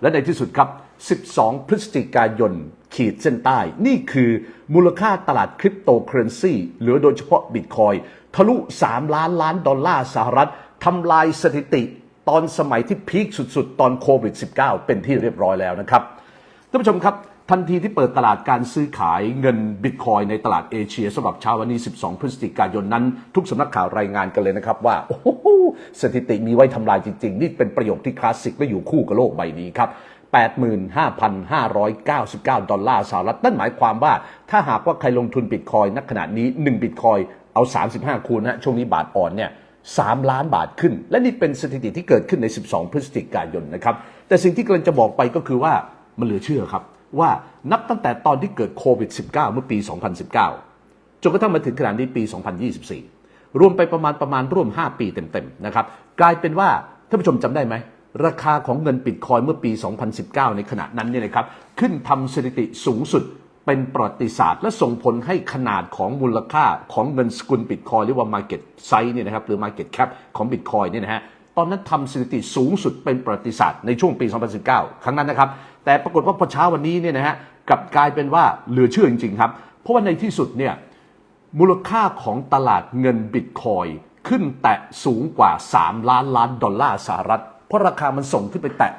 และในที่สุดครับ 12 พฤศจิกายน ขีดเส้นใต้ นี่คือมูลค่าตลาดคริปโตเคอเรนซีหรือโดยเฉพาะบิตคอยทะลุ 3 ล้านล้านดอลลาร์สหรัฐทำลายสถิติตอนสมัยที่พีคสุดๆ ตอนโควิด -19 เป็นที่เรียบร้อยแล้วนะครับานผู้ชมครับ ทันทีที่เปิดตลาดการซื้อขายเงินบิตคอยในตลาดเอเชียสำหรับเช้าวันนี้ 12 พฤศจิกายนนั้น ทุกสำนักข่าวรายงานกันเลยนะครับว่า โอ้โหสถิติมีไว้ทำลายจริง ๆ นี่เป็นประโยคที่คลาสสิกและอยู่คู่กับโลกใบนี้ครับ85,599 ดอลลาร์สหรัฐนั่นหมายความว่า ถ้าหากว่าใครลงทุนบิตคอยณขณะนี้1บิตคอยเอา 35 คูณนะช่วงนี้บาทอ่อนเนี่ย3ล้านบาทขึ้น และนี่เป็นสถิติที่เกิดขึ้นใน 12 พฤศจิกายนนะครับ แต่สิ่งที่กำลังจะบอกไปก็คือว่า มันเหลือเชื่อครับ ว่านับตั้งแต่ตอนที่เกิดโควิด -19 เมื่อปี 2019 จนกระทั่งมาถึงขณะนี้ปี 2024 รวมไปประมาณประมาณร่วม 5 ปีเต็มๆนะครับกลายเป็นว่าท่านผู้ชมจำได้ไหม ราคาของเงินบิตคอยเมื่อปี 2019 ในขณะนั้นเนี่ยนะครับขึ้นทำสถิติสูงสุดเป็นประวัติศาสตร์ และส่งผลให้ขนาดของมูลค่าของเงินสกุลบิตคอยเรียกว่า Market Size เนี่ยนะครับหรือ Market Cap ของบิตคอยเนี่ยนะฮะ ตอนนั้นทำสถิติสูงสุดเป็นประวัติศาสตร์ในช่วงปี 2019 ครั้งนั้นนะครับ แต่ปรากฏว่าพอเช้าวันนี้เนี่ยนะฮะกลับกลายเป็นว่าเหลือเชื่อจริง ๆ ครับ เพราะว่าในที่สุดเนี่ยมูลค่าของตลาดเงินบิตคอยขึ้นแตะสูงกว่า 3 ล้านล้านดอลลาร์สหรัฐ เพราะราคามันส่งขึ้นไปแตะ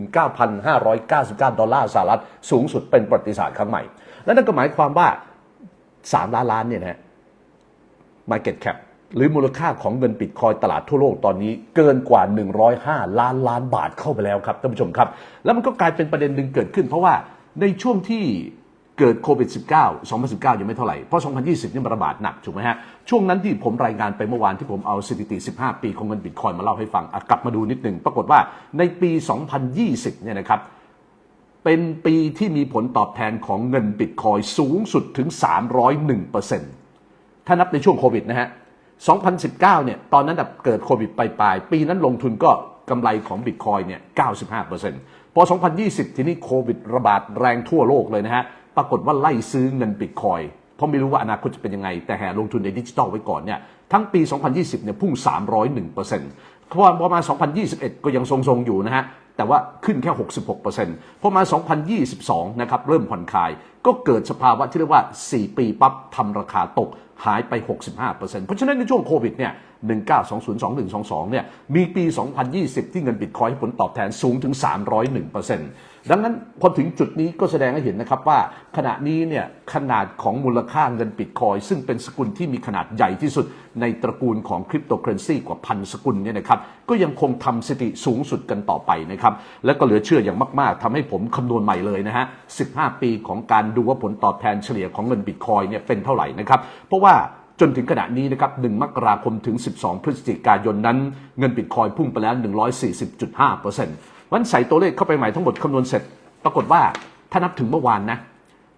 89,599 ดอลลาร์สหรัฐ สูงสุดเป็นประวัติศาสตร์ครั้งใหม่ และนั่นก็หมายความว่า 3 ล้านล้านเนี่ยนะฮะ Market Cap หรือมูลค่าของเงินบิตคอยตลาดทั่วโลกตอนนี้เกินกว่า 105 ล้านล้านบาทเข้าไปแล้วครับท่านผู้ชมครับ แล้วมันก็กลายเป็นประเด็นหนึ่งเกิดขึ้น เพราะว่าในช่วงที่เกิดโควิด -19 2019 ยังไม่เท่าไหร่ เพราะ 2020 นี่มันระบาดหนักถูกไหมฮะ ช่วงนั้นที่ผมรายงานไปเมื่อวานที่ผมเอาสถิติ 15 ปีของเงินบิตคอยมาเล่าให้ฟังกลับมาดูนิดหนึ่งปรากฏว่าในปี 2020 เนี่ยนะครับเป็นปีที่มีผลตอบแทนของเงินบิตคอยสูงสุดถึง 301%ถ้านับในช่วงโควิดนะฮะ 2019 เนี่ยตอนนั้นเกิดโควิดไปปลายๆปีนั้นลงทุนก็กำไรของบิตคอยเนี่ย 95%พอ 2020 ทีนี้โควิดระบาดแรงทั่วโลกเลยนะฮะ ปรากฏว่าไล่ซื้อเงินบิตคอยเพราะไม่รู้ว่าอนาคตจะเป็นยังไง แต่แห่ลงทุนในดิจิทัลไว้ก่อนเนี่ย ทั้งปี 2020 เนี่ยพุ่ง 301%พอพอมา 2021 ก็ยังทรงๆอยู่นะฮะ แต่ว่าขึ้นแค่ 66%พอมา 2022 นะครับเริ่มผ่อนคลาย ก็เกิดสภาวะที่เรียกว่า 4 ปีปั๊บทำราคาตกหายไป 65%เพราะฉะนั้นในช่วงโควิดเนี่ย 19202122 เนี่ย มีปี 2020 ที่เงินบิตคอยผลตอบแทนสูงถึง 301%ดังนั้นพอถึงจุดนี้ก็แสดงให้เห็นนะครับว่า ขณะนี้เนี่ย ขนาดของมูลค่าเงินบิตคอย ซึ่งเป็นสกุลที่มีขนาดใหญ่ที่สุดในตระกูลของคริปโตเคอเรนซีกว่าพันสกุลเนี่ยนะครับ ก็ยังคงทำสถิติสูงสุดกันต่อไปนะครับ และก็เหลือเชื่ออย่างมาก ๆทำให้ผมคำนวณใหม่เลยนะฮะ 15 ปีของการดูว่าผลตอบแทนเฉลี่ยของเงินบิตคอยเนี่ยเป็นเท่าไหร่นะครับ เพราะว่าจนถึงขณะนี้นะครับ 1 มกราคมถึง 12 พฤศจิกายนนั้น เงินบิตคอยพุ่งไปแล้ว 140.5%วันใส่ตัวเลขเข้าไปใหม่ทั้งหมดคำนวณเสร็จ ปรากฏว่าถ้านับถึงเมื่อวานนะ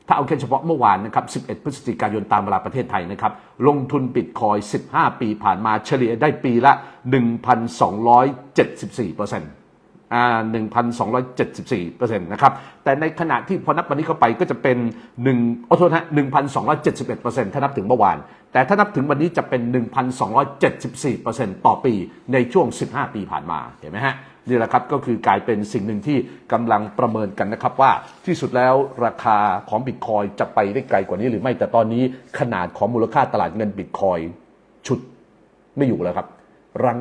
ถ้าเอาแค่เฉพาะเมื่อวานนะครับ 11 พฤศจิกายนตามเวลาประเทศไทยนะครับ ลงทุนบิตคอย 15 ปีผ่านมาเฉลี่ยได้ปีละ 1,274% 1,274%นะครับ แต่ในขณะที่พอนับวันนี้เข้าไปก็จะเป็น1โอ้โทษนะ1,271%ถ้านับถึงเมื่อวาน แต่ถ้านับถึงวันนี้จะเป็น 1,274%ต่อปีในช่วง 15 ปีผ่านมา เห็นไหมฮะ นี่แหละครับก็คือกลายเป็นสิ่งหนึ่งที่กำลังประเมินกันนะครับว่าที่สุดแล้วราคาของบิตคอยจะไปได้ไกลกว่านี้หรือไม่ แต่ตอนนี้ขนาดของมูลค่าตลาดเงินบิตคอยชุดไม่อยู่แล้วครับ รั้ง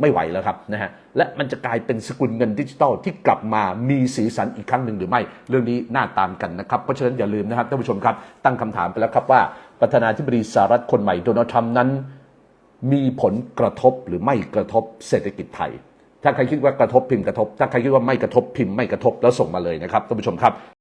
ไม่ไหวแล้วครับนะฮะ และมันจะกลายเป็นสกุลเงินดิจิตอลที่กลับมามีสีสันอีกครั้งหนึ่งหรือไม่ เรื่องนี้น่าตามกันนะครับ เพราะฉะนั้นอย่าลืมนะครับท่านผู้ชมครับ ตั้งคำถามไปแล้วครับว่าประธานาธิบดีสหรัฐคนใหม่โดนัลด์ทรัมป์นั้น มีผลกระทบหรือไม่กระทบเศรษฐกิจไทย ถ้าใครคิดว่ากระทบพิมพ์กระทบ ถ้าใครคิดว่าไม่กระทบพิมพ์ไม่กระทบแล้วส่งมาเลยนะครับท่านผู้ชมครับ